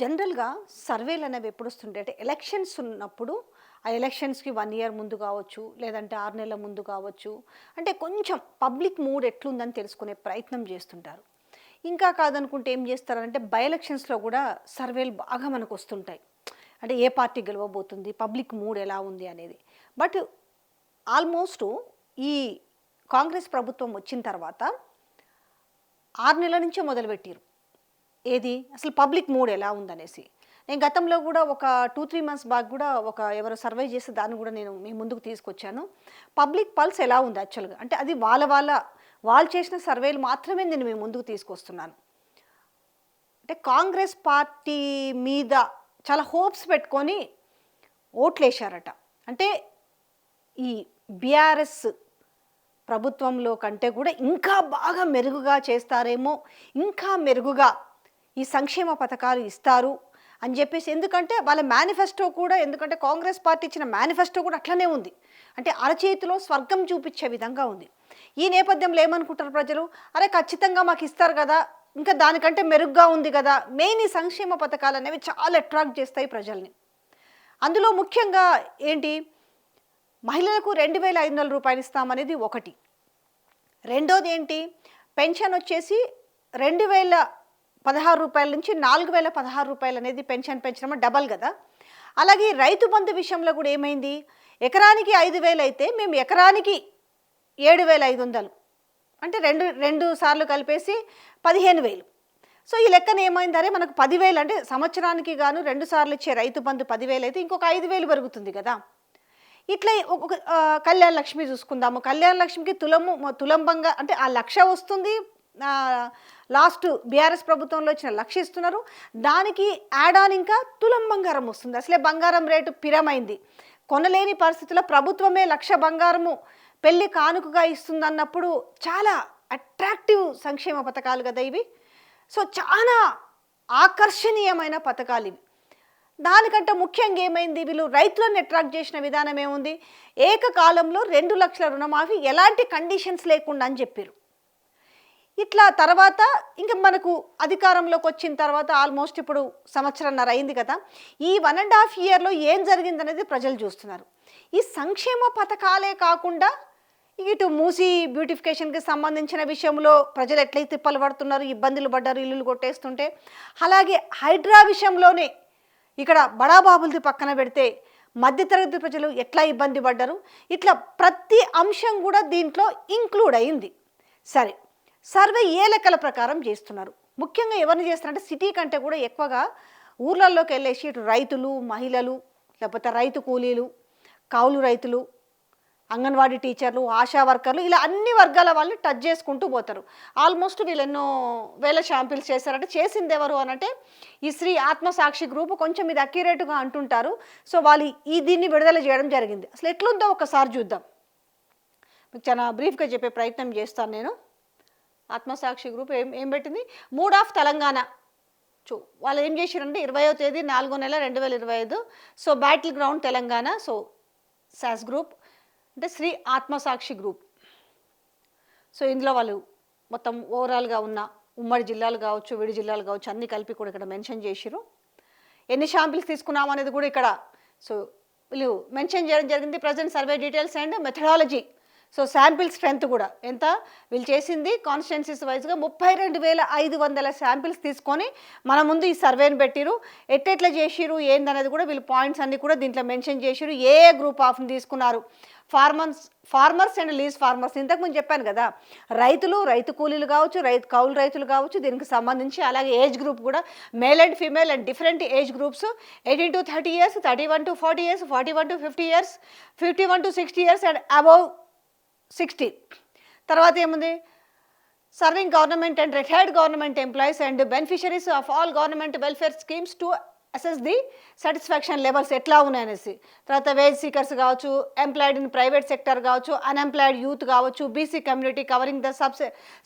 జనరల్గా సర్వేలు అనేవి ఎప్పుడు వస్తుంటాయి అంటే ఎలక్షన్స్ ఉన్నప్పుడు ఆ ఎలక్షన్స్కి వన్ ఇయర్ ముందు కావచ్చు లేదంటే ఆరు నెలల ముందు కావచ్చు అంటే కొంచెం పబ్లిక్ మూడ్ ఎట్లుందని తెలుసుకునే ప్రయత్నం చేస్తుంటారు. ఇంకా కాదనుకుంటే ఏం చేస్తారంటే బై ఎలక్షన్స్లో కూడా సర్వేలు బాగా మనకు వస్తుంటాయి అంటే ఏ పార్టీ గెలవబోతుంది పబ్లిక్ మూడ్ ఎలా ఉంది అనేది. బట్ ఆల్మోస్ట్ ఈ కాంగ్రెస్ ప్రభుత్వం వచ్చిన తర్వాత ఆరు నెలల నుంచే మొదలుపెట్టారు. ఏది? అసలు పబ్లిక్ మూడ్ ఎలా ఉందనేసి. నేను గతంలో కూడా ఒక టూ త్రీ మంత్స్ బ్యాక్ కూడా ఒక ఎవరో సర్వే చేసి దాన్ని కూడా నేను మీ ముందుకు తీసుకొచ్చాను. పబ్లిక్ పల్స్ ఎలా ఉంది యాక్చువల్గా? అంటే అది వాళ్ళ వాళ్ళ వాళ్ళు చేసిన సర్వేలు మాత్రమే నేను మీ ముందుకు తీసుకొస్తున్నాను. అంటే కాంగ్రెస్ పార్టీ మీద చాలా హోప్స్ పెట్టుకొని ఓట్లేశారట. అంటే ఈ బీఆర్ఎస్ ప్రభుత్వంలో కంటే కూడా ఇంకా బాగా మెరుగుగా చేస్తారేమో ఇంకా మెరుగుగా ఈ సంక్షేమ పథకాలు ఇస్తారు అని చెప్పేసి ఎందుకంటే వాళ్ళ మేనిఫెస్టో కూడా ఎందుకంటే కాంగ్రెస్ పార్టీ ఇచ్చిన మేనిఫెస్టో కూడా అట్లనే ఉంది. అంటే అరచేతిలో స్వర్గం చూపించే విధంగా ఉంది. ఈ నేపథ్యంలో ఏమనుకుంటారు ప్రజలు? అరే ఖచ్చితంగా మాకు ఇస్తారు కదా ఇంకా దానికంటే మెరుగ్గా ఉంది కదా మెయిన్ ఈ సంక్షేమ పథకాలు అనేవి చాలా అట్రాక్ట్ చేస్తాయి ప్రజల్ని. అందులో ముఖ్యంగా ఏంటి? మహిళలకు రెండు వేల ఐదు వందల రూపాయలు ఇస్తామనేది ఒకటి. రెండోది ఏంటి? పెన్షన్ వచ్చేసి రెండు వేల పదహారు రూపాయల నుంచి నాలుగు వేల పదహారు రూపాయలు అనేది పెన్షన్ పెంచడం డబల్ కదా. అలాగే రైతు బంధు విషయంలో కూడా ఏమైంది? ఎకరానికి ఐదు వేలు అయితే మేము ఎకరానికి ఏడు వేల ఐదు వందలు. అంటే రెండు రెండు సార్లు కలిపేసి పదిహేను వేలు. సో ఈ లెక్కన ఏమైందరే మనకు పదివేలు అంటే సంవత్సరానికి గాను రెండు సార్లు ఇచ్చే రైతు బంధు పదివేలు అయితే ఇంకొక ఐదు వేలు పెరుగుతుంది కదా. ఇట్లా ఒక కళ్యాణ లక్ష్మి చూసుకుందాము. కళ్యాణ లక్ష్మికి తులము తులంబంగా అంటే ఆ లక్ష వస్తుంది. లాస్ట్ బీఆర్ఎస్ ప్రభుత్వంలో ఇచ్చిన లక్ష ఇస్తున్నారు. దానికి యాడాన్ ఇంకా తులం బంగారం వస్తుంది. అసలే బంగారం రేటు పిరమైంది. కొనలేని పరిస్థితుల్లో ప్రభుత్వమే లక్ష బంగారము పెళ్ళి కానుకగా ఇస్తుందన్నప్పుడు చాలా అట్రాక్టివ్ సంక్షేమ పథకాలు కదా ఇవి. సో చాలా ఆకర్షణీయమైన పథకాలు ఇవి. దానికంటే ముఖ్యంగా ఏమైంది? వీళ్ళు రైతులను అట్రాక్ట్ చేసిన విధానం ఏముంది? ఏకకాలంలో రెండు లక్షల రుణమాఫీ ఎలాంటి కండిషన్స్ లేకుండా అని చెప్పారు. ఇట్లా తర్వాత ఇంకా మనకు అధికారంలోకి వచ్చిన తర్వాత ఆల్మోస్ట్ ఇప్పుడు సంవత్సరంన్నర అయింది కదా ఈ వన్ అండ్ హాఫ్ ఇయర్లో ఏం జరిగిందనేది ప్రజలు చూస్తున్నారు. ఈ సంక్షేమ పథకాలే కాకుండా ఇటు మూసి బ్యూటిఫికేషన్కి సంబంధించిన విషయంలో ప్రజలు ఎట్లయితే తిప్పలు పడుతున్నారు ఇబ్బందులు పడ్డారు ఇల్లులు కొట్టేస్తుంటే అలాగే హైడ్రా విషయంలోనే ఇక్కడ బడాబాబులది పక్కన పెడితే మధ్యతరగతి ప్రజలు ఎట్లా ఇబ్బంది పడ్డారు ఇట్లా ప్రతి అంశం కూడా దీంట్లో ఇంక్లూడ్ అయింది. సరే సర్వే ఏ లెక్కల ప్రకారం చేస్తున్నారు. ముఖ్యంగా ఎవరిని చేస్తున్నారంటే సిటీ కంటే కూడా ఎక్కువగా ఊర్లలోకి వెళ్ళేసి ఇటు రైతులు మహిళలు లేకపోతే రైతు కూలీలు కౌలు రైతులు అంగన్వాడీ టీచర్లు ఆశా వర్కర్లు ఇలా అన్ని వర్గాల వాళ్ళని టచ్ చేసుకుంటూ పోతారు. ఆల్మోస్ట్ వీళ్ళు ఎన్నో వేల షాంపిల్స్ చేశారంటే చేసింది ఎవరు అనంటే ఈ శ్రీ ఆత్మసాక్షి గ్రూప్ కొంచెం ఇది అక్యురేట్గా అంటుంటారు. సో వాళ్ళు ఈ దీన్ని విడుదల చేయడం జరిగింది. అసలు ఎట్లుందో ఒకసారి చూద్దాం. మీకు చాలా బ్రీఫ్గా చెప్పే ప్రయత్నం చేస్తాను నేను. ఆత్మసాక్షి గ్రూప్ ఏం ఏం పెట్టింది? Mood of Telangana. చూ వాళ్ళు ఏం చేశారంటే ఇరవయో తేదీ నాలుగో నెల రెండు వేల ఇరవై ఐదు. So battle ground Telangana. So SAS group అంటే శ్రీ ఆత్మసాక్షి గ్రూప్ సో ఇందులో వాళ్ళు మొత్తం ఓవరాల్గా ఉన్న ఉమ్మడి జిల్లాలు కావచ్చు విడి జిల్లాలు కావచ్చు అన్నీ కలిపి కూడా ఇక్కడ మెన్షన్ చేసిరు ఎన్ని షాంపిల్స్ తీసుకున్నాం అనేది కూడా ఇక్కడ. సో వీళ్ళు మెన్షన్ చేయడం జరిగింది. Present survey details and methodology so sample strength కూడా. ఎంత? వీళ్ళు చేసింది కాన్స్టిట్యున్సీస్ వైజ్గా ముప్పై రెండు వేల ఐదు వందల శాంపిల్స్ తీసుకొని మన ముందు ఈ సర్వేని పెట్టిరు. ఎట్టెట్లా చేసిరు ఏందనేది కూడా వీళ్ళు పాయింట్స్ అన్ని కూడా దీంట్లో మెన్షన్ చేసిరు. ఏ ఏ గ్రూప్ ఆఫ్ని తీసుకున్నారు? Farmers farmers and lease farmers. ఇంతకుముందు చెప్పాను కదా రైతులు రైతు కూలీలు కావచ్చు రైతు కౌలు రైతులు కావచ్చు దీనికి సంబంధించి అలాగే ఏజ్ గ్రూప్ కూడా male and female and different age groups. Eighteen to thirty years thirty one to forty years forty one to fifty years fifty one to sixty years and above sixty. తర్వాత ఏముంది? Serving government and retired government employees and beneficiaries of all government welfare schemes to assess the satisfaction levels ఎట్లా ఉన్నాయనేసి. తర్వాత wage seekers కావచ్చు employed in private sector కావచ్చు unemployed youth కావచ్చు BC community covering the sub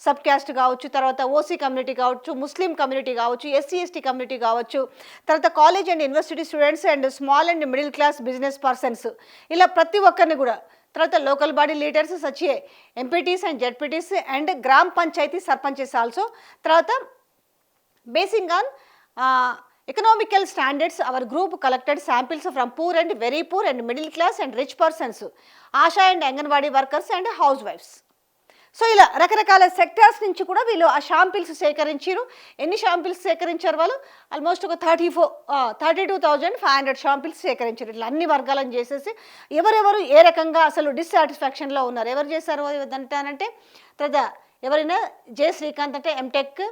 sub caste కావచ్చు తర్వాత OC community కావచ్చు Muslim community కావచ్చు ఎస్సీ ఎస్టీ కమ్యూనిటీ కావచ్చు తర్వాత college and university students and small and middle class business persons ఇలా ప్రతి ఒక్కరిని కూడా తర్వాత local body leaders such as MPTCs and ZPTCs and గ్రామ పంచాయతీ సర్పంచెస్ ఆల్సో తర్వాత basing on economical standards our group collected samples from poor and very poor and middle class and rich persons ASHA and anganwadi workers and house wives so ఇలా రకరకాల sectors నుంచి కూడా వీళ్ళు ఆ samples సేకరించారు ఎన్ని షాంపిల్స్ సేకరించారు వాళ్ళు? ఆల్మోస్ట్ ఒక thirty four thirty two thousand five hundred samples సేకరించారు ఇట్లా అన్ని వర్గాలను చేసేసి ఎవరెవరు ఏ రకంగా అసలు డిస్సాటిస్ఫాక్షన్లో ఉన్నారు? ఎవరు చేశారు? అంటే తర్వాత ఎవరైనా జె శ్రీకాంత్ అంటే MTech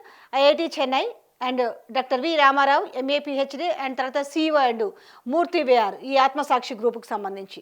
IIT Chennai and doctor V Ramarao MA PhD and తర్వాత సిఓ అండ్ మూర్తి వేఆర్ ఈ ఆత్మసాక్షి గ్రూప్కి సంబంధించి.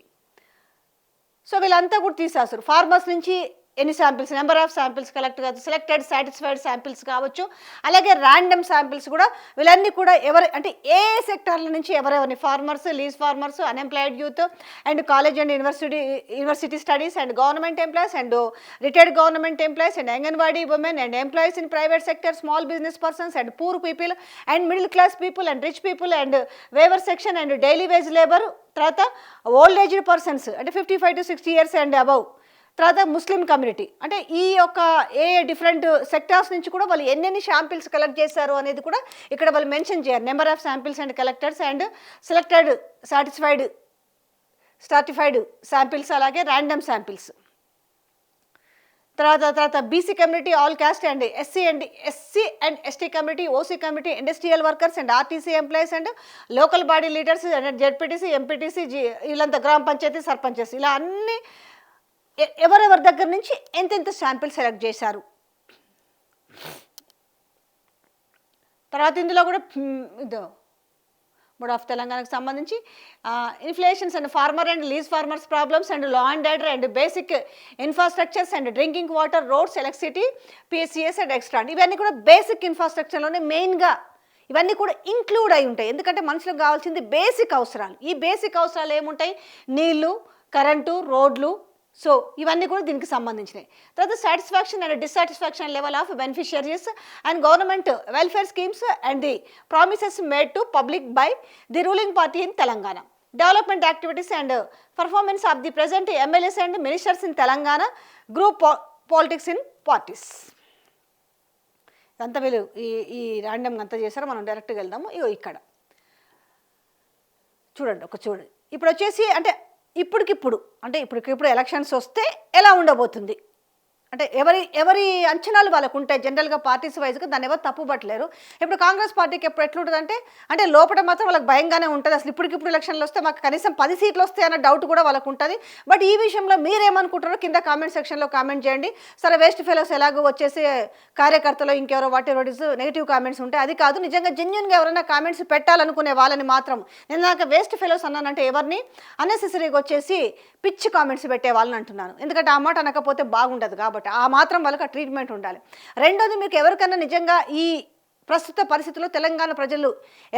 సో వీళ్ళంతా కూడా తీసేస్తారు ఫార్మర్స్ నుంచి ఎన్ని samples number of samples collect కావచ్చు సెలెక్టెడ్ సాటిస్ఫైడ్ శాంపిల్స్ కావచ్చు అలాగే ర్యాండమ్ శాంపిల్స్ కూడా వీళ్ళన్నీ కూడా ఎవరు అంటే ఏ సెక్టార్ల నుంచి ఎవరెవరిని farmers lease farmers unemployed youth and college and university university studies and government employees and retired government employees and Anganwadi women and employees in private sector small business persons and poor people and middle class people and rich people and weaker section and daily wage labour తర్వాత old aged persons అంటే fifty five to sixty years and above తర్వాత Muslim community. అంటే ఈ యొక్క a different sectors నుంచి కూడా వాళ్ళు ఎన్నెన్ని శాంపిల్స్ కలెక్ట్ చేశారు అనేది కూడా ఇక్కడ వాళ్ళు మెన్షన్ చేయరు. Number of samples and collectors and selected satisfied stratified samples అలాగే ర్యాండమ్ శాంపిల్స్ తర్వాత తర్వాత BC community all caste and SC and SC and ST community OC community industrial workers and RTC employees and local body leaders and ZPTC MPTC G వీళ్ళంతా గ్రామ పంచాయతీ సర్పంచెస్. ఇలా అన్ని ఎవరెవరి దగ్గర నుంచి ఎంతెంత శాంపిల్ సెలెక్ట్ చేశారు? తర్వాత ఇందులో కూడా ఇదో బోర్డ్ ఆఫ్ తెలంగాణకు సంబంధించి inflations and farmer and lease farmers problems and law and order and basic infrastructures and drinking water roads electricity PSCS and extra. ఇవన్నీ కూడా బేసిక్ ఇన్ఫ్రాస్ట్రక్చర్లోనే మెయిన్గా ఇవన్నీ కూడా ఇంక్లూడ్ అయి ఉంటాయి. ఎందుకంటే మనుషులకు కావాల్సింది బేసిక్ అవసరాలు. ఈ బేసిక్ అవసరాలు ఏముంటాయి? నీళ్ళు కరెంటు రోడ్లు సో ఇవన్నీ కూడా దీనికి సంబంధించినవి. తర్వాత satisfaction and dissatisfaction level of beneficiaries and government welfare schemes and the promises made to public by the ruling party in Telangana development activities and performance of the present MLAs and ministers in Telangana group politics in parties అంత వీళ్ళు ఈ ఈ random అంతా చేశారో. మనం డైరెక్ట్గా వెళ్దాము. ఇగో ఇక్కడ. చూడండి ఒక చూడండి ఇప్పుడు వచ్చేసి అంటే ఇప్పటికిప్పుడు అంటే ఇప్పటికిప్పుడు ఎలక్షన్స్ వస్తే ఎలా ఉండబోతుంది? అంటే ఎవరి ఎవరి అంచనాలు వాళ్ళకు ఉంటాయి జనరల్గా పార్టీస్ వైజ్గా దాన్ని ఎవరు తప్పుపట్టలేరు. ఇప్పుడు కాంగ్రెస్ పార్టీకి ఎప్పుడు ఎట్లుంటుంది అంటే అంటే లోపల మాత్రం వాళ్ళకి భయంగానే ఉంటుంది. అసలు ఇప్పటికిప్పుడు ఎలక్షన్లు వస్తే మాకు కనీసం పది సీట్లు వస్తాయి అన్న డౌట్ కూడా వాళ్ళకు ఉంటుంది బట్ ఈ విషయంలో మీరేమనుకుంటారో కింద కామెంట్ సెక్షన్లో కామెంట్ చేయండి. సరే వేస్ట్ ఫెలోస్ ఎలాగో వచ్చేసి కార్యకర్తలు ఇంకెవరో వాటి ఇస్ నెగిటివ్ కామెంట్స్ ఉంటాయి. అది కాదు నిజంగా జెన్యున్గా ఎవరైనా కామెంట్స్ పెట్టాలనుకునే వాళ్ళని మాత్రం నేను నాకు వేస్ట్ ఫెలోస్ అన్నానంటే ఎవరిని? అన్నెసెసరీగా వచ్చేసి పిచ్చి కామెంట్స్ పెట్టే వాళ్ళని అంటున్నాను. ఎందుకంటే ఆ మాట అనకపోతే బాగుండదు కాబట్టి. ఆ మాత్రం వాళ్ళకి ఆ ట్రీట్మెంట్ ఉండాలి. రెండోది మీకు ఎవరికైనా నిజంగా ఈ ప్రస్తుత పరిస్థితుల్లో తెలంగాణ ప్రజలు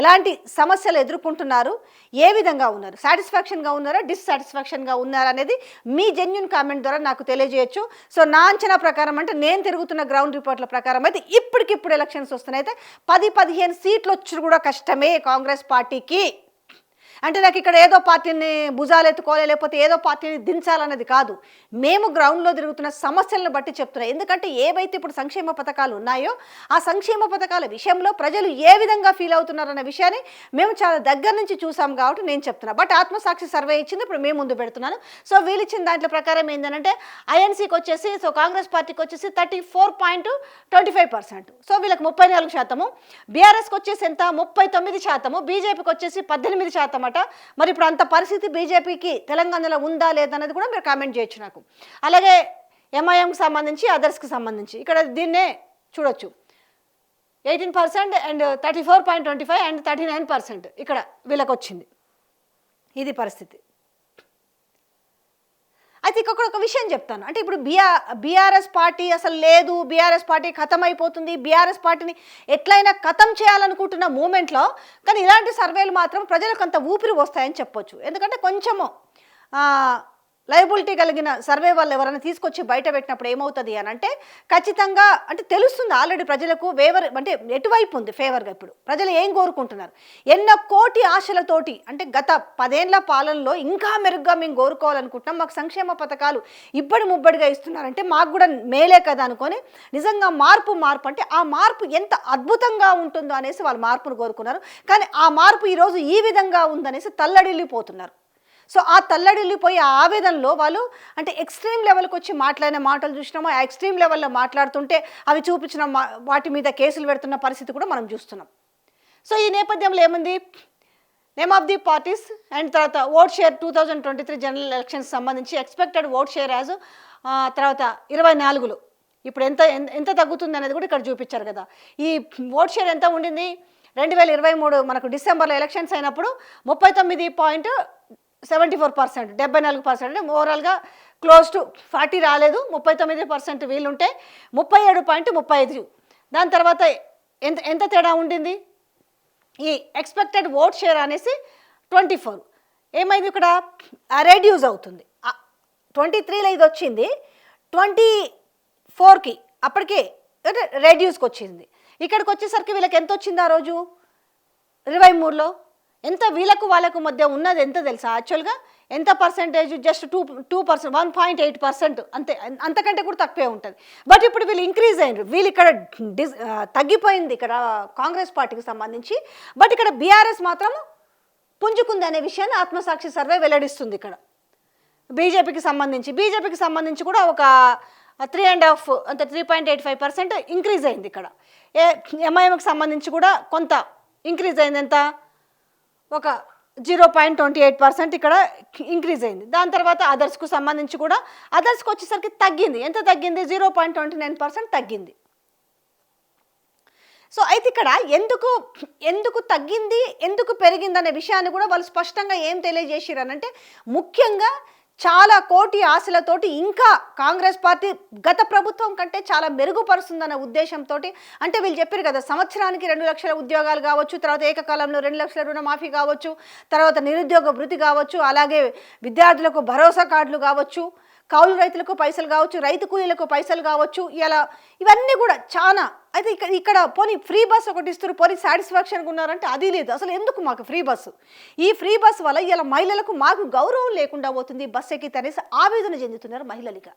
ఎలాంటి సమస్యలు ఎదుర్కొంటున్నారు ఏ విధంగా ఉన్నారు సాటిస్ఫాక్షన్గా ఉన్నారా డిస్సాటిస్ఫాక్షన్గా ఉన్నారా అనేది మీ జెన్యున్ కామెంట్ ద్వారా నాకు తెలియజేయచ్చు. సో నా అంచనా ప్రకారం అంటే నేను తిరుగుతున్న గ్రౌండ్ రిపోర్ట్ల ప్రకారం అయితే ఇప్పటికిప్పుడు ఎలక్షన్స్ వస్తున్నాయి. అయితే పది పదిహేను సీట్లు వచ్చి కూడా కష్టమే కాంగ్రెస్ పార్టీకి. అంటే నాకు ఇక్కడ ఏదో పార్టీని భుజాలు ఎత్తుకోవాలి లేకపోతే ఏదో పార్టీని దించాలన్నది కాదు. మేము గ్రౌండ్లో తిరుగుతున్న సమస్యలను బట్టి చెప్తున్నాం. ఎందుకంటే ఏవైతే ఇప్పుడు సంక్షేమ పథకాలు ఉన్నాయో ఆ సంక్షేమ పథకాల విషయంలో ప్రజలు ఏ విధంగా ఫీల్ అవుతున్నారన్న విషయాన్ని మేము చాలా దగ్గర నుంచి చూసాం కాబట్టి నేను చెప్తున్నా. బట్ ఆత్మసాక్షి సర్వే ఇచ్చింది ఇప్పుడు మేము ముందు పెడుతున్నాను. సో వీళ్ళు ఇచ్చిన దాంట్లో ప్రకారం ఏంటంటే ఐఎన్సీకి వచ్చేసి సో కాంగ్రెస్ పార్టీకి వచ్చేసి thirty four point twenty five percent. So వీళ్ళకి ముప్పై నాలుగు శాతము. బీఆర్ఎస్కి వచ్చేసి ఎంత? ముప్పై తొమ్మిది శాతము. బీజేపీకి వచ్చేసి పద్దెనిమిది శాతం అనమాట మరి ఇప్పుడు అంత పరిస్థితి బీజేపీకి తెలంగాణలో ఉందా లేదన్నది కూడా మీరు కామెంట్ చేయొచ్చు నాకు. అలాగే ఎంఐఎంకి సంబంధించి అదర్స్కి సంబంధించి. ఇక్కడ దీన్నే చూడొచ్చు. Eighteen percent and thirty four point twenty five and thirty nine percent ఇక్కడ వీళ్ళకి వచ్చింది ఇది పరిస్థితి. అయితే ఇక్కడ ఒక విషయం చెప్తాను. అంటే ఇప్పుడు బీఆర్ బీఆర్ఎస్ పార్టీ అసలు లేదు బీఆర్ఎస్ పార్టీ ఖతం అయిపోతుంది బీఆర్ఎస్ పార్టీని ఎట్లయినా ఖతం చేయాలనుకుంటున్న మూమెంట్లో కానీ ఇలాంటి సర్వేలు మాత్రం ప్రజలకు అంత ఊపిరి వస్తాయని చెప్పొచ్చు. ఎందుకంటే కొంచెము లయబిలిటీ కలిగిన సర్వే వాళ్ళు ఎవరైనా తీసుకొచ్చి బయట పెట్టినప్పుడు ఏమవుతుంది అని అంటే ఖచ్చితంగా అంటే తెలుస్తుంది ఆల్రెడీ ప్రజలకు వేవర్ అంటే ఎటువైపు ఉంది ఫేవర్గా ఇప్పుడు. ప్రజలు ఏం కోరుకుంటున్నారు? ఎన్నో కోటి ఆశలతోటి అంటే గత పదేళ్ళ పాలనలో ఇంకా మెరుగ్గా మేము కోరుకోవాలనుకుంటున్నాం. మాకు సంక్షేమ పథకాలు ఇబ్బడి ముబ్బడిగా ఇస్తున్నారంటే మాకు కూడా మేలే కదా అనుకొని నిజంగా మార్పు మార్పు అంటే ఆ మార్పు ఎంత అద్భుతంగా ఉంటుందో అనేసి వాళ్ళు మార్పును కోరుకున్నారు. కానీ ఆ మార్పు ఈరోజు ఈ విధంగా ఉందనేసి తల్లడిల్లిపోతున్నారు. సో ఆ తల్లడిల్లిపోయే ఆవేదనలో వాళ్ళు అంటే ఎక్స్ట్రీమ్ లెవెల్కి వచ్చి మాట్లాడిన మాటలు చూసినామో? ఆ ఎక్స్ట్రీమ్ లెవెల్లో మాట్లాడుతుంటే అవి చూపించిన మా- వాటి మీద కేసులు పెడుతున్న పరిస్థితి కూడా మనం చూస్తున్నాం. సో ఈ నేపథ్యంలో ఏముంది? Name of the parties and తర్వాత vote share two thousand twenty three general elections సంబంధించి ఎక్స్పెక్టెడ్ ఓట్ షేర్ యాజ్ తర్వాత ఇరవై నాలుగులో. ఇప్పుడు ఎంత- ఎంత తగ్గుతుంది అనేది కూడా ఇక్కడ చూపించారు కదా. ఈ ఓట్ షేర్ ఎంత ఉండింది? రెండు వేల ఇరవై మూడు మనకు డిసెంబర్లో ఎలక్షన్స్ అయినప్పుడు ముప్పై తొమ్మిది పాయింట్ సెవెంటీ ఫోర్ పర్సెంట్ డెబ్బై నాలుగు పర్సెంట్ అంటే ఓవరాల్గా క్లోజ్ టు ఫార్టీ రాలేదు ముప్పై తొమ్మిది పర్సెంట్ వీళ్ళుంటే ముప్పై ఏడు పాయింట్ ముప్పై ఐదు. దాని తర్వాత ఎంత ఎంత తేడా ఉండింది? ఈ ఎక్స్పెక్టెడ్ ఓట్ షేర్ అనేసి ట్వంటీ ఫోర్. ఏమైంది ఇక్కడ? రెడ్యూస్ అవుతుంది. ట్వంటీ త్రీలో ఇది వచ్చింది. ట్వంటీ ఫోర్కి అప్పటికే అంటే రెడ్యూస్కి వచ్చింది. ఇక్కడికి వచ్చేసరికి వీళ్ళకి ఎంత వచ్చింది ఆ రోజు? ఇరవై మూడులో. ఎంత వీళ్ళకు వాళ్ళకు మధ్య ఉన్నది ఎంత తెలుసా? యాక్చువల్గా ఎంత percentage just two two percent one point eight percent అంతే అంతకంటే కూడా తక్కువే ఉంటుంది. బట్ ఇప్పుడు వీళ్ళు ఇంక్రీజ్ అయ్యారు వీళ్ళు ఇక్కడ డిస్ తగ్గిపోయింది ఇక్కడ కాంగ్రెస్ పార్టీకి సంబంధించి. బట్ ఇక్కడ బీఆర్ఎస్ మాత్రం పుంజుకుంది అనే విషయాన్ని ఆత్మసాక్షి సర్వే వెల్లడిస్తుంది ఇక్కడ. బీజేపీకి సంబంధించి. బీజేపీకి సంబంధించి కూడా ఒక త్రీ అండ్ హాఫ్ అంటే three point eight five percent increase అయింది ఇక్కడ. ఏ ఎంఐఎంకి సంబంధించి కూడా కొంత ఇంక్రీజ్ అయింది ఎంత? ఒక zero point twenty eight percent ఇక్కడ ఇంక్రీజ్ అయింది. దాని తర్వాత అదర్స్కు సంబంధించి కూడా అదర్స్కి వచ్చేసరికి తగ్గింది. ఎంత తగ్గింది? Zero point twenty nine percent తగ్గింది. సో అయితే ఇక్కడ ఎందుకు ఎందుకు తగ్గింది ఎందుకు పెరిగింది అనే విషయాన్ని కూడా వాళ్ళు స్పష్టంగా ఏం తెలియజేసిరనంటే ముఖ్యంగా చాలా కోటి ఆశలతోటి ఇంకా కాంగ్రెస్ పార్టీ గత ప్రభుత్వం కంటే చాలా మెరుగుపరుస్తుందన్న ఉద్దేశంతో అంటే వీళ్ళు చెప్పారు కదా సంవత్సరానికి రెండు లక్షల ఉద్యోగాలు కావచ్చు తర్వాత ఏకకాలంలో రెండు లక్షల రుణమాఫీ కావచ్చు తర్వాత నిరుద్యోగ వృత్తి కావచ్చు అలాగే విద్యార్థులకు భరోసా కార్డులు కావచ్చు కౌలు రైతులకు పైసలు కావచ్చు రైతు కూలీలకు పైసలు కావచ్చు ఇలా ఇవన్నీ కూడా చాలా. అయితే ఇక్కడ ఇక్కడ పోనీ ఫ్రీ బస్ ఒకటి ఇస్తారు పోనీ సాటిస్ఫాక్షన్గా ఉన్నారంటే అది లేదు. అసలు ఎందుకు మాకు ఫ్రీ బస్సు ఈ ఫ్రీ బస్ వల్ల ఇలా మహిళలకు మాకు గౌరవం లేకుండా పోతుంది బస్ ఎక్కి అనేసి ఆవేదన చెందుతున్నారు మహిళలుగా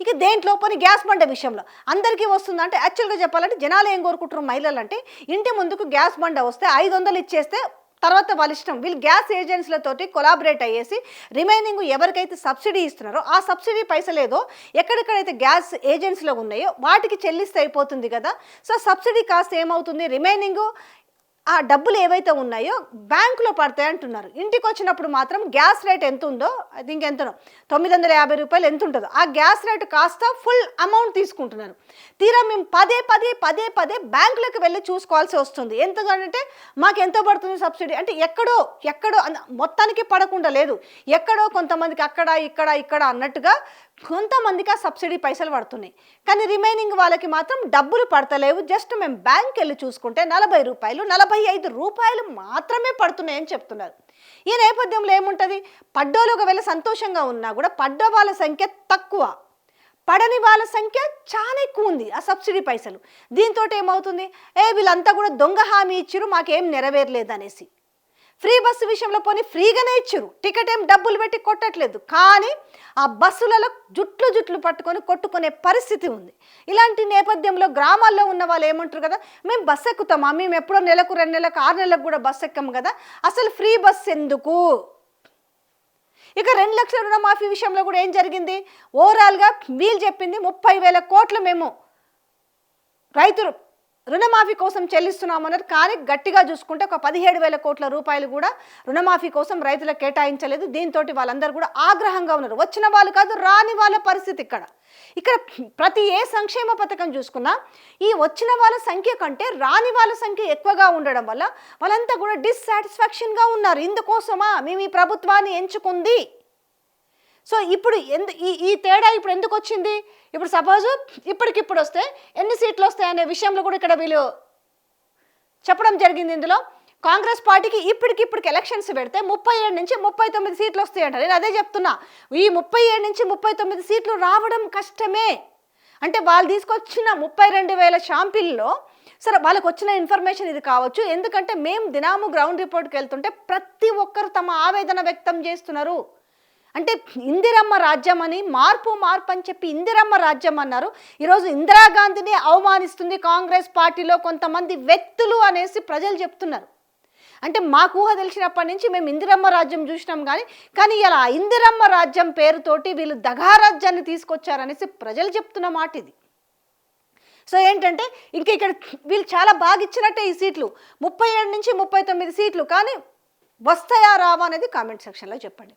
ఇక. దేంట్లో పోనీ గ్యాస్ బండ విషయంలో అందరికీ వస్తుందంటే యాక్చువల్గా చెప్పాలంటే జనాలు ఏం కోరుకుంటున్నారు మహిళలు అంటే ఇంటి ముందుకు గ్యాస్ బండ వస్తే ఐదు వందలు ఇచ్చేస్తే తర్వాత వాళ్ళ ఇష్టం. వీళ్ళు గ్యాస్ ఏజెన్సీలతోటి కొలాబరేట్ అయ్యేసి రిమైనింగ్ ఎవరికైతే సబ్సిడీ ఇస్తున్నారో ఆ సబ్సిడీ పైసలేదో ఎక్కడెక్కడైతే గ్యాస్ ఏజెన్సీలో ఉన్నాయో వాటికి చెల్లిస్తే అయిపోతుంది కదా. సో సబ్సిడీ కాస్త ఏమవుతుంది? రిమైనింగ్ ఆ డబ్బులు ఏవైతే ఉన్నాయో బ్యాంకులో పడతాయి అంటున్నారు. ఇంటికి వచ్చినప్పుడు మాత్రం గ్యాస్ రేట్ ఎంత ఉందో అది ఇంకెంతనో తొమ్మిది వందల యాభై రూపాయలు ఎంత ఉంటుందో ఆ గ్యాస్ రేట్ కాస్త ఫుల్ అమౌంట్ తీసుకుంటున్నారు. తీరా మేము పదే పదే పదే పదే బ్యాంకులకు వెళ్ళి చూసుకోవాల్సి వస్తుంది. ఎంత అంటే మాకు ఎంత పడుతుంది సబ్సిడీ? అంటే ఎక్కడో ఎక్కడో అన్న- మొత్తానికి పడకుండా లేదు. ఎక్కడో కొంతమందికి అక్కడ ఇక్కడ ఇక్కడ అన్నట్టుగా కొంతమందికి ఆ సబ్సిడీ పైసలు పడుతున్నాయి. కానీ రిమైనింగ్ వాళ్ళకి మాత్రం డబ్బులు పడతలేవు. జస్ట్ మేము బ్యాంక్ వెళ్ళి చూసుకుంటే నలభై రూపాయలు నలభై ఐదు రూపాయలు మాత్రమే పడుతున్నాయని చెప్తున్నారు. ఈ నేపథ్యంలో ఏముంటుంది? పడ్డోలు ఒకవేళ సంతోషంగా ఉన్నా కూడా పడ్డ వాళ్ళ సంఖ్య తక్కువ. పడని వాళ్ళ సంఖ్య చాలా ఎక్కువ ఉంది ఆ సబ్సిడీ పైసలు. దీంతో ఏమవుతుంది? ఏ వీళ్ళంతా కూడా దొంగ హామీ ఇచ్చిరు మాకేం నెరవేరలేదు అనేసి ఫ్రీ బస్సు విషయంలో పోనీ ఫ్రీగానే ఇచ్చారు. టికెట్ ఏం డబ్బులు పెట్టి కొట్టట్లేదు. కానీ ఆ బస్సులలో జుట్లు జుట్లు పట్టుకొని కొట్టుకునే పరిస్థితి ఉంది. ఇలాంటి నేపథ్యంలో గ్రామాల్లో ఉన్న వాళ్ళు ఏమంటారు కదా మేము బస్సు ఎక్కుతామా? మేము ఎప్పుడో నెలకు రెండు నెలలకు ఆరు నెలలకు కూడా బస్సు ఎక్కాము కదా? అసలు ఫ్రీ బస్సు ఎందుకు? ఇక రెండు లక్షల రుణమాఫీ విషయంలో కూడా ఏం జరిగింది? ఓవరాల్గా వీళ్ళు చెప్పింది ముప్పై వేల కోట్లు మేము రైతులు రుణమాఫీ కోసం చెల్లిస్తున్నామన్నారు కానీ గట్టిగా చూసుకుంటే ఒక పదిహేడు వేల కోట్ల రూపాయలు కూడా రుణమాఫీ కోసం రైతులకు కేటాయించలేదు. దీంతో వాళ్ళందరూ కూడా ఆగ్రహంగా ఉన్నారు. వచ్చిన వాళ్ళు కాదు రాని వాళ్ళ పరిస్థితి ఇక్కడ. ఇక్కడ ప్రతి ఏ సంక్షేమ పథకం చూసుకున్నా ఈ వచ్చిన వాళ్ళ సంఖ్య కంటే రాని వాళ్ళ సంఖ్య ఎక్కువగా ఉండడం వల్ల వాళ్ళంతా కూడా డిస్సాటిస్ఫాక్షన్గా ఉన్నారు. ఇందుకోసమా? మేము ఈ ప్రభుత్వాన్ని ఎంచుకుంది. సో ఇప్పుడు ఎందు ఈ ఈ తేడా ఇప్పుడు ఎందుకు వచ్చింది ఇప్పుడు సపోజ్ ఇప్పటికిప్పుడు వస్తే ఎన్ని సీట్లు వస్తాయి అనే విషయంలో కూడా ఇక్కడ వీళ్ళు చెప్పడం జరిగింది ఇందులో. కాంగ్రెస్ పార్టీకి ఇప్పటికిప్పటికి ఎలక్షన్స్ పెడితే ముప్పై ఏడు నుంచి ముప్పై తొమ్మిది సీట్లు వస్తాయంట. నేను అదే చెప్తున్నా. ఈ ముప్పై ఏడు నుంచి ముప్పై తొమ్మిది సీట్లు రావడం కష్టమే. అంటే వాళ్ళు తీసుకొచ్చిన ముప్పై రెండు వేల షాంపిల్లో సరే వాళ్ళకి వచ్చిన ఇన్ఫర్మేషన్ ఇది కావచ్చు. ఎందుకంటే మేము దినాము గ్రౌండ్ రిపోర్ట్కి వెళ్తుంటే ప్రతి ఒక్కరు తమ ఆవేదన వ్యక్తం చేస్తున్నారు. అంటే ఇందిరమ్మ రాజ్యం అని మార్పు మార్పు అని చెప్పి ఇందిరమ్మ రాజ్యం అన్నారు. ఈరోజు ఇందిరాగాంధీని అవమానిస్తుంది కాంగ్రెస్ పార్టీలో కొంతమంది వ్యక్తులు అనేసి ప్రజలు చెప్తున్నారు. అంటే మాకు ఊహ తెలిసినప్పటి నుంచి మేము ఇందిరమ్మ రాజ్యం చూసినాం కానీ కానీ ఇలా ఇందిరమ్మ రాజ్యం పేరుతోటి వీళ్ళు దగారాజ్యాన్ని తీసుకొచ్చారనేసి ప్రజలు చెప్తున్న మాట ఇది. సో ఏంటంటే ఇంకా ఇక్కడ వీళ్ళు చాలా బాగా ఇచ్చినట్టే ఈ సీట్లు. ముప్పై ఏడు నుంచి ముప్పై తొమ్మిది సీట్లు. కానీ వస్తాయా రావా అనేది కామెంట్ సెక్షన్లో చెప్పండి.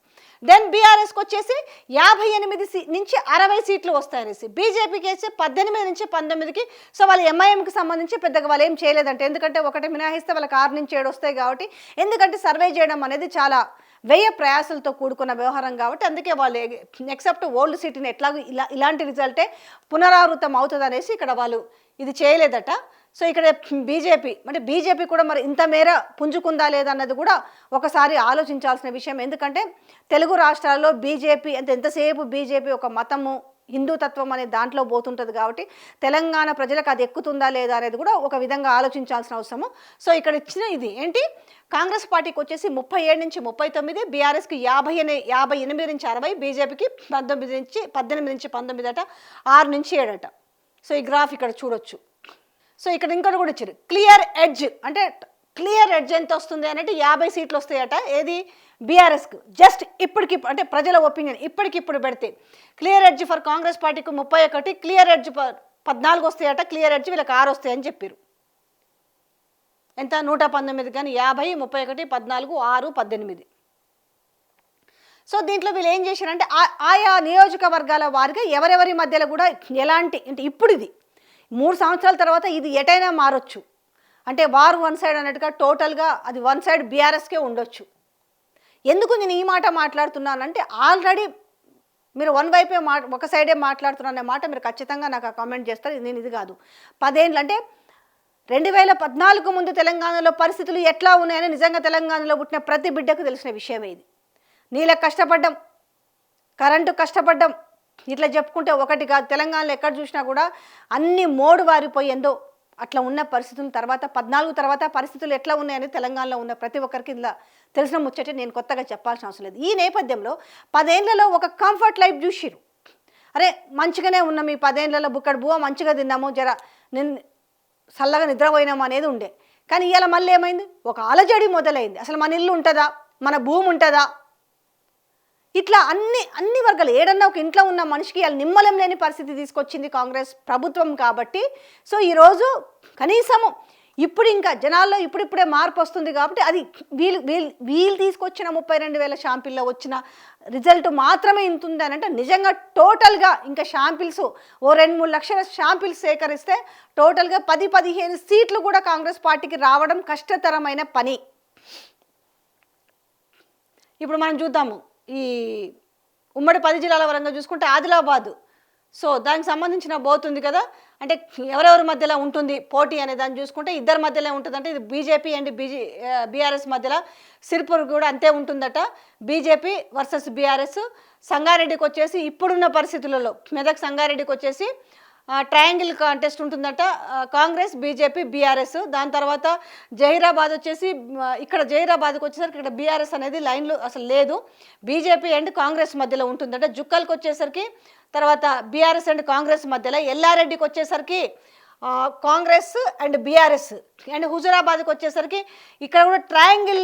దెన్ బీఆర్ఎస్కి వచ్చేసి యాభై ఎనిమిది సీ నుంచి అరవై సీట్లు వస్తాయనేసి బీజేపీకి వేసి పద్దెనిమిది నుంచి పంతొమ్మిదికి. సో వాళ్ళు ఎంఐఎంకి సంబంధించి పెద్దగా వాళ్ళు ఏం చేయలేదంటే. ఎందుకంటే ఒకటి మినహాయిస్తే వాళ్ళకి ఆరు నుంచి ఏడు వస్తాయి కాబట్టి. ఎందుకంటే సర్వే చేయడం అనేది చాలా వ్యయ ప్రయాసాలతో కూడుకున్న వ్యవహారం కాబట్టి అందుకే వాళ్ళు ఎక్సెప్ట్ ఓల్డ్ సిటీని ఎట్లాగో ఇలా ఇలాంటి రిజల్టే పునరావృతం అవుతుంది అనేసి ఇక్కడ వాళ్ళు ఇది చేయలేదట. సో ఇక్కడ బీజేపీ అంటే బీజేపీ కూడా మరి ఇంత మేర పుంజుకుందా లేదన్నది కూడా ఒకసారి ఆలోచించాల్సిన విషయం. ఎందుకంటే తెలుగు రాష్ట్రాల్లో బీజేపీ అంటే ఎంతసేపు బీజేపీ ఒక మతము హిందూతత్వం అనే దాంట్లో పోతుంటుంది కాబట్టి తెలంగాణ ప్రజలకు అది ఎక్కుతుందా లేదా అనేది కూడా ఒక విధంగా ఆలోచించాల్సిన అవసరము. సో ఇక్కడ ఇచ్చిన ఇది ఏంటి? కాంగ్రెస్ పార్టీకి వచ్చేసి ముప్పై ఏడు నుంచి ముప్పై తొమ్మిది బీఆర్ఎస్కి యాభై అనే యాభై ఎనిమిది నుంచి అరవై బీజేపీకి పంతొమ్మిది నుంచి పద్దెనిమిది నుంచి పంతొమ్మిది అట ఆరు నుంచి ఏడట సో ఈ గ్రాఫ్ ఇక్కడ చూడొచ్చు. సో ఇక్కడ ఇంకోటి కూడా ఇచ్చారు. క్లియర్ ఎడ్జ్ అంటే క్లియర్ ఎడ్జ్ ఎంత వస్తుంది అంటే యాభై సీట్లు వస్తాయట. ఏది? బీఆర్ఎస్కు జస్ట్ ఇప్పటికి అంటే ప్రజల ఒపీనియన్ ఇప్పటికిప్పుడు పెడితే. క్లియర్ ఎడ్జ్ ఫర్ కాంగ్రెస్ పార్టీకి ముప్పై ఒకటి క్లియర్ ఎడ్జ్ పద్నాలుగు వస్తాయట క్లియర్ ఎడ్జ్ వీళ్ళకి ఆరు వస్తాయని చెప్పారు ఎంత? నూట పంతొమ్మిది కానీ యాభై ముప్పై ఒకటి పద్నాలుగు ఆరు పద్దెనిమిది. సో దీంట్లో వీళ్ళు ఏం చేశారంటే ఆ- ఆయా నియోజకవర్గాల వారిగా ఎవరెవరి మధ్యలో కూడా ఎలాంటి అంటే ఇప్పుడు ఇది మూడు సంవత్సరాల తర్వాత ఇది ఎటైనా మారొచ్చు. అంటే వారు వన్ సైడ్ అన్నట్టుగా టోటల్గా అది వన్ సైడ్ బీఆర్ఎస్కే ఉండొచ్చు. ఎందుకు నేను ఈ మాట మాట్లాడుతున్నానంటే ఆల్రెడీ మీరు వన్ వైపే మా ఒక సైడే మాట్లాడుతున్నారనే మాట మీరు ఖచ్చితంగా నాకు కామెంట్ చేస్తారు. నేను ఇది కాదు. పదేళ్ళు అంటే రెండు వేల పద్నాలుగు ముందు తెలంగాణలో పరిస్థితులు ఎట్లా ఉన్నాయని నిజంగా తెలంగాణలో పుట్టిన ప్రతి బిడ్డకు తెలిసిన విషయమే ఇది. నీళ్ళకి కష్టపడ్డం కరెంటు కష్టపడ్డం ఇట్లా చెప్పుకుంటే ఒకటి కాదు. తెలంగాణలో ఎక్కడ చూసినా కూడా అన్ని మోడు వారిపోయిందో అట్లా ఉన్న పరిస్థితుల తర్వాత పద్నాలుగు తర్వాత పరిస్థితులు ఎట్లా ఉన్నాయని తెలంగాణలో ఉన్న ప్రతి ఒక్కరికి ఇలా తెలిసిన ముచ్చటే నేను కొత్తగా చెప్పాల్సిన అవసరం లేదు. ఈ నేపథ్యంలో పదేళ్ళలో ఒక కంఫర్ట్ లైఫ్ చూసిరు అరే మంచిగానే ఉన్నాం ఈ పదేళ్ళలో బుక్కడు బువ్వ మంచిగా తిన్నాము జర నేను చల్లగా నిద్రపోయినాము అనేది ఉండే. కానీ ఇవాళ మళ్ళీ ఏమైంది? ఒక అలజడి మొదలైంది. అసలు మన ఇల్లు ఉంటుందా? మన భూమి ఉంటుందా? ఇట్లా అన్ని అన్ని వర్గాలు ఏడన్నా ఒక ఇంట్లో ఉన్న మనిషికి వాళ్ళు నిమ్మలం లేని పరిస్థితి తీసుకొచ్చింది కాంగ్రెస్ ప్రభుత్వం కాబట్టి. సో ఈరోజు కనీసము ఇప్పుడు ఇంకా జనాల్లో ఇప్పుడిప్పుడే మార్పు వస్తుంది కాబట్టి అది వీళ్ళు వీళ్ళు వీళ్ళు తీసుకొచ్చిన ముప్పై రెండు వేల షాంపిల్లో వచ్చిన రిజల్ట్ మాత్రమే ఇంత ఉంది అని అంటే నిజంగా టోటల్గా ఇంకా షాంపిల్స్ ఓ రెండు మూడు లక్షల షాంపిల్స్ సేకరిస్తే టోటల్గా పది పదిహేను సీట్లు కూడా కాంగ్రెస్ పార్టీకి రావడం కష్టతరమైన పని. ఇప్పుడు మనం చూద్దాము. ఈ ఉమ్మడి పది జిల్లాల పరంగా చూసుకుంటే ఆదిలాబాదు. సో దానికి సంబంధించిన బోత్ ఉంది కదా? అంటే ఎవరెవరి మధ్యలో ఉంటుంది పోటీ అనే దాన్ని చూసుకుంటే ఇద్దరి మధ్యలో ఉంటుందంటే ఇది బీజేపీ అండ్ బీజే బీఆర్ఎస్ మధ్యలో సిరిపూర్ కూడా అంతే ఉంటుందట. BJP versus BRS. సంగారెడ్డికి వచ్చేసి ఇప్పుడున్న పరిస్థితులలో మెదక్ సంగారెడ్డికి వచ్చేసి ట్రయాంగిల్ కాంటెస్ట్ ఉంటుందట. Congress BJP BRS. దాని తర్వాత జహీరాబాద్ వచ్చేసి ఇక్కడ జహీరాబాద్కి వచ్చేసరికి ఇక్కడ బీఆర్ఎస్ అనేది లైన్లో అసలు లేదు. బీజేపీ అండ్ కాంగ్రెస్ మధ్యలో ఉంటుందట. జుక్కల్కి వచ్చేసరికి తర్వాత బీఆర్ఎస్ అండ్ కాంగ్రెస్ మధ్యలో ఎల్లారెడ్డికి వచ్చేసరికి కాంగ్రెస్ అండ్ బీఆర్ఎస్. అండ్ హుజురాబాద్కి వచ్చేసరికి ఇక్కడ కూడా ట్రయాంగిల్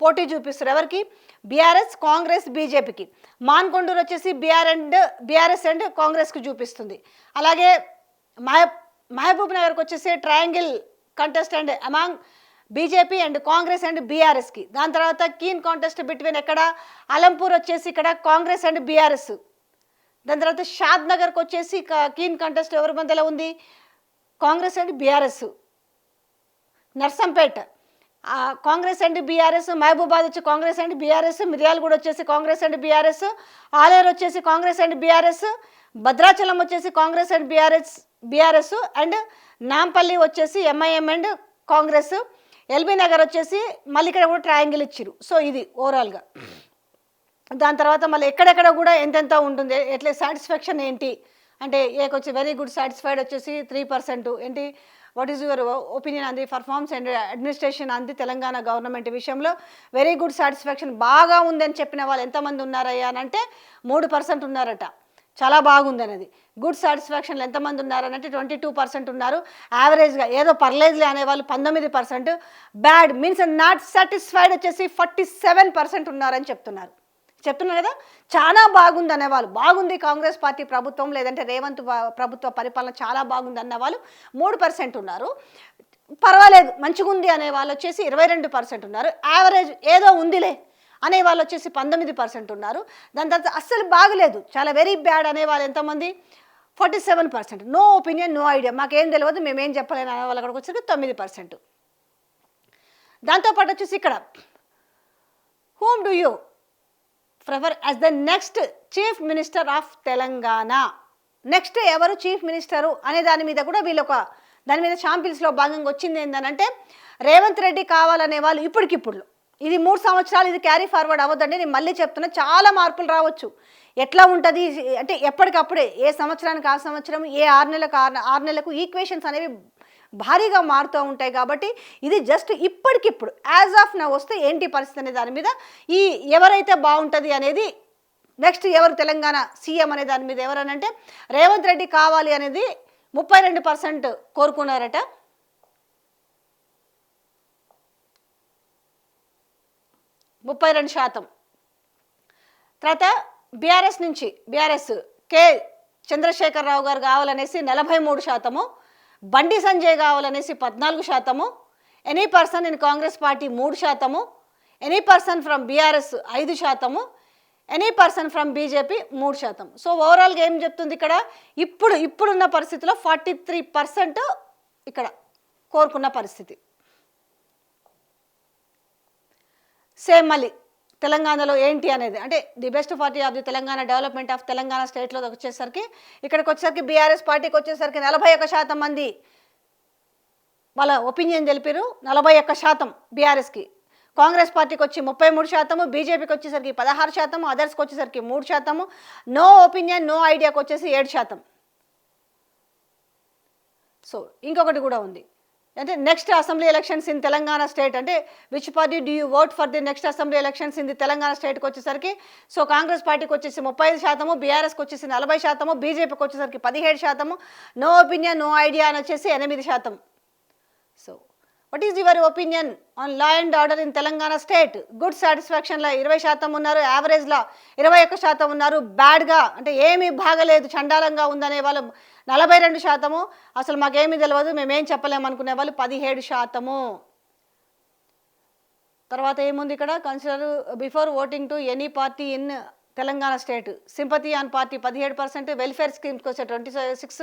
పోటీ చూపిస్తారు. ఎవరికి? బీఆర్ఎస్ కాంగ్రెస్ బీజేపీకి. మాన్కొండూరు వచ్చేసి బీఆర్ అండ్ బీఆర్ఎస్ అండ్ కాంగ్రెస్కి చూపిస్తుంది. అలాగే మహ మహబూబ్ నగర్కి వచ్చేసి triangle contest and among BJP and Congress and బీఆర్ఎస్కి. దాని తర్వాత కీన్ కాంటెస్ట్ బిట్వీన్ ఎక్కడ? అలంపూర్ వచ్చేసి ఇక్కడ కాంగ్రెస్ అండ్ బీఆర్ఎస్. దాని తర్వాత షాద్ నగర్కి వచ్చేసి కీన్ కంటెస్ట్ ఎవరి మధ్యలో ఉంది? Congress and BRS. Narsampet. Congress and BRS Mahabubabad వచ్చి కాంగ్రెస్ అండ్ బీఆర్ఎస్ మిర్యాలగూడ వచ్చేసి కాంగ్రెస్ అండ్ బీఆర్ఎస్ ఆలేరు వచ్చేసి కాంగ్రెస్ అండ్ బీఆర్ఎస్ భద్రాచలం వచ్చేసి Congress and BRS BRS and Nampally వచ్చేసి MIM and Congress. LB Nagar వచ్చేసి మళ్ళీ ఇక్కడ కూడా ట్రయాంగిల్ ఇచ్చిరు సో ఇది ఓవరాల్గా దాని తర్వాత మళ్ళీ ఎక్కడెక్కడ కూడా ఎంతెంత ఉంటుంది ఎట్లా సాటిస్ఫాక్షన్ ఏంటి? అంటే ఏకొచ్చి వెరీ గుడ్ సాటిస్ఫైడ్ వచ్చేసి త్రీ పర్సెంట్ ఏంటి? వాట్ ఈస్ యువర్ ఒపీనియన్ అంది పర్ఫార్మెన్స్ అండ్ అడ్మినిస్ట్రేషన్ అంది తెలంగాణ గవర్నమెంట్ విషయంలో? వెరీ గుడ్ సాటిస్ఫాక్షన్ బాగా ఉందని చెప్పిన వాళ్ళు ఎంతమంది ఉన్నారయ్యా అని అంటే మూడు పర్సెంట్ ఉన్నారట. చాలా బాగుంది అనేది గుడ్ సాటిస్ఫాక్షన్లు ఎంతమంది ఉన్నారని అంటే ట్వంటీ టూ పర్సెంట్ ఉన్నారు యావరేజ్గా ఏదో పర్లేదులే అనేవాళ్ళు పంతొమ్మిది percent bad means not satisfied వచ్చేసి ఫార్టీ సెవెన్ పర్సెంట్ ఉన్నారని చెప్తున్నారు. చెప్తున్నారు కదా చాలా బాగుంది అనేవాళ్ళు బాగుంది కాంగ్రెస్ పార్టీ ప్రభుత్వం లేదంటే రేవంత్ ప్రభుత్వ పరిపాలన చాలా బాగుంది అన్నవాళ్ళు మూడు పర్సెంట్ ఉన్నారు. పర్వాలేదు మంచిగా ఉంది అనే వాళ్ళు వచ్చేసి ఇరవై రెండు పర్సెంట్ ఉన్నారు. యావరేజ్ ఏదో ఉందిలే అనే వాళ్ళు వచ్చేసి పంతొమ్మిది పర్సెంట్ ఉన్నారు. దాని తర్వాత అస్సలు బాగలేదు. చాలా వెరీ బ్యాడ్ అనే వాళ్ళు ఎంతమంది? Forty seven percent. No opinion no idea. మాకేం తెలియదు మేమేం చెప్పలేను అనే వాళ్ళకి వచ్చేసరికి తొమ్మిది పర్సెంట్. దాంతోపాటు వచ్చేసి ఇక్కడ whom do you prefer as the next chief minister of Telangana next ఎవరు చీఫ్ మినిస్టరు అనే దాని మీద కూడా వీళ్ళొక ఒక దాని మీద షాంపిల్స్లో భాగంగా వచ్చింది ఏంటంటే రేవంత్ రెడ్డి కావాలనే వాళ్ళు ఇప్పటికిప్పుడు. ఇది మూడు సంవత్సరాలు ఇది క్యారీ ఫార్వర్డ్ అవ్వద్దండి నేను మళ్ళీ చెప్తున్నా చాలా మార్పులు రావచ్చు. ఎట్లా ఉంటుంది అంటే ఎప్పటికప్పుడే ఏ సంవత్సరానికి ఆ సంవత్సరం ఏ ఆరు నెలలకు ఆరు ఆరు నెలలకు ఈక్వేషన్స్ అనేవి భారీగా మారుతూ ఉంటాయి కాబట్టి ఇది జస్ట్ ఇప్పటికిప్పుడు. యాజ్ ఆఫ్ నా వస్తే ఏంటి పరిస్థితి అనే దాని మీద ఈ ఎవరైతే బాగుంటుంది అనేది నెక్స్ట్ ఎవరు తెలంగాణ సీఎం అనే దాని మీద ఎవరనంటే రేవంత్ రెడ్డి కావాలి అనేది ముప్పై రెండు పర్సెంట్ కోరుకున్నారట. ముప్పై రెండు శాతం. తర్వాత బీఆర్ఎస్ నుంచి బీఆర్ఎస్ కె చంద్రశేఖరరావు గారు కావాలనేసి నలభై మూడు శాతము. బండి సంజయ్ కావాలనేసి పద్నాలుగు శాతము any person in Congress party మూడు శాతము ఎనీ పర్సన్ ఫ్రమ్ బీఆర్ఎస్ ఐదు శాతము ఎనీ పర్సన్ ఫ్రమ్ బీజేపీ మూడు శాతం సో ఓవరాల్గా ఏం చెప్తుంది ఇక్కడ? ఇప్పుడు ఇప్పుడున్న పరిస్థితిలో ఫార్టీ త్రీ పర్సెంట్ ఇక్కడ కోరుకున్న పరిస్థితి. సేమ్ మళ్ళీ. తెలంగాణలో ఏంటి అనేది? అంటే the best party of the Telangana development of Telangana స్టేట్లో వచ్చేసరికి ఇక్కడికి వచ్చేసరికి బీఆర్ఎస్ పార్టీకి వచ్చేసరికి నలభై ఒక్క శాతం మంది వాళ్ళ ఒపీనియన్ తెలిపారు నలభై ఒక్క శాతం బీఆర్ఎస్కి. కాంగ్రెస్ పార్టీకి వచ్చి ముప్పై మూడు శాతము బీజేపీకి వచ్చేసరికి పదహారు శాతము అదర్స్కి వచ్చేసరికి మూడు శాతము. నో ఒపీనియన్ నో ఐడియాకి వచ్చేసి ఏడు శాతం. సో ఇంకొకటి కూడా ఉంది. అంటే next assembly elections in Telangana state అంటే which party do you vote for the next assembly elections in the Telangana స్టేట్కి వచ్చేసరికి సో కాంగ్రెస్ పార్టీకి వచ్చేసి ముప్పై ఐదు శాతము బీఆర్ఎస్కి వచ్చేసి నలభై శాతము బీజేపీకి వచ్చేసరికి పదిహేడు శాతము నో ఒపీనియన్ నో ఐడియా అని వచ్చేసి ఎనిమిది శాతం so what is your opinion on law and order in Telangana state good సాటిస్ఫాక్షన్లో ఇరవై శాతం ఉన్నారు యావరేజ్లో ఇరవై ఒక్క శాతం ఉన్నారు బ్యాడ్గా అంటే ఏమీ బాగలేదు చండాలంగా ఉందనే వాళ్ళు నలభై రెండు శాతము. అసలు మాకేమీ తెలియదు మేమేం చెప్పలేము అనుకునే వాళ్ళు పదిహేడు శాతము. తర్వాత ఏముంది ఇక్కడ? Consider before voting to any party in Telangana state sympathy on party పదిహేడు పర్సెంట్ వెల్ఫేర్ స్కీమ్స్కి వచ్చే ట్వంటీ సిక్స్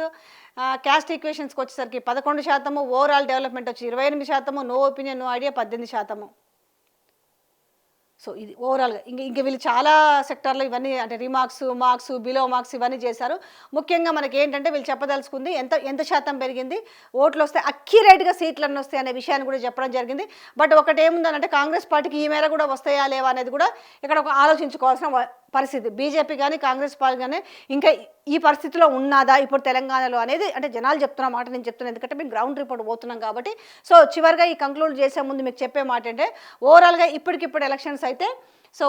క్యాస్ట్ ఈక్వేషన్స్కి వచ్చేసరికి పదకొండు శాతము ఓవరాల్ డెవలప్మెంట్ వచ్చి ఇరవై ఎనిమిది శాతము నో ఒపీనియన్ నో ఐడియా పద్దెనిమిది శాతము. సో ఇది ఓవరాల్గా ఇంక ఇంక వీళ్ళు చాలా సెక్టార్లో ఇవన్నీ అంటే రిమార్క్స్ మార్క్స్ బిలో మార్క్స్ ఇవన్నీ చేశారు. ముఖ్యంగా మనకి ఏంటంటే వీళ్ళు చెప్పదలుచుకుంది ఎంత ఎంత శాతం పెరిగింది? ఓట్లు వస్తే అక్యురేట్గా సీట్లు అన్నీ వస్తాయి అనే విషయాన్ని కూడా చెప్పడం జరిగింది. బట్ ఒకటి ఏముందనంటే కాంగ్రెస్ పార్టీకి ఈ మేర కూడా వస్తాయా లేవా అనేది కూడా ఇక్కడ ఒక ఆలోచించుకోవాల్సిన వ- పరిస్థితి. బీజేపీ కానీ కాంగ్రెస్ పార్టీ కానీ ఇంకా ఈ పరిస్థితిలో ఉన్నదా? ఇప్పుడు తెలంగాణలో అనేది అంటే జనాలు చెప్తున్న మాట నేను చెప్తున్నాను ఎందుకంటే మేము గ్రౌండ్ రిపోర్ట్ పోతున్నాం కాబట్టి. సో చివరిగా ఈ కంక్లూడ్ చేసే ముందు మీకు చెప్పే మాట అంటే ఓవరాల్గా ఇప్పటికిప్పుడు ఎలక్షన్స్ అయితే సో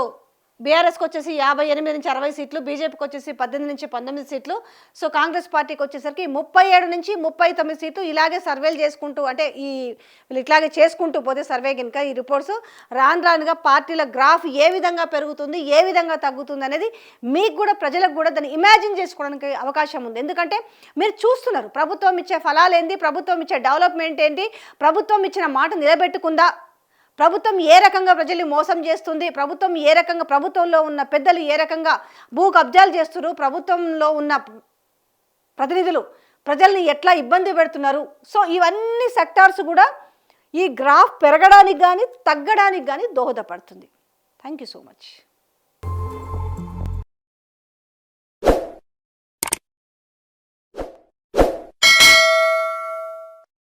బీఆర్ఎస్కి వచ్చేసి యాభై ఎనిమిది నుంచి అరవై సీట్లు బీజేపీకి వచ్చేసి పద్దెనిమిది నుంచి పంతొమ్మిది సీట్లు. సో కాంగ్రెస్ పార్టీకి వచ్చేసరికి ముప్పై ఏడు నుంచి ముప్పై తొమ్మిది సీట్లు ఇలాగే సర్వేలు చేసుకుంటూ అంటే ఈ వీళ్ళు ఇట్లాగే చేసుకుంటూ పోతే సర్వే కనుక ఈ రిపోర్ట్స్ రాను రానుగా పార్టీల గ్రాఫ్ ఏ విధంగా పెరుగుతుంది ఏ విధంగా తగ్గుతుంది అనేది మీకు కూడా ప్రజలకు కూడా దాన్ని ఇమాజిన్ చేసుకోవడానికి అవకాశం ఉంది. ఎందుకంటే మీరు చూస్తున్నారు ప్రభుత్వం ఇచ్చే ఫలాలు ఏంటి ప్రభుత్వం ఇచ్చే డెవలప్మెంట్ ఏంటి ప్రభుత్వం ఇచ్చిన మాట నిలబెట్టుకుందా ప్రభుత్వం ఏ రకంగా ప్రజల్ని మోసం చేస్తుంది? ప్రభుత్వం ఏ రకంగా ప్రభుత్వంలో ఉన్న పెద్దలు ఏ రకంగా భూ కబ్జాలు చేస్తున్నారు? ప్రభుత్వంలో ఉన్న ప్రతినిధులు ప్రజల్ని ఎట్లా ఇబ్బంది పెడుతున్నారు? సో ఇవన్నీ సెక్టార్స్ కూడా ఈ గ్రాఫ్ పెరగడానికి కానీ తగ్గడానికి కానీ దోహదపడుతుంది. Thank you so much.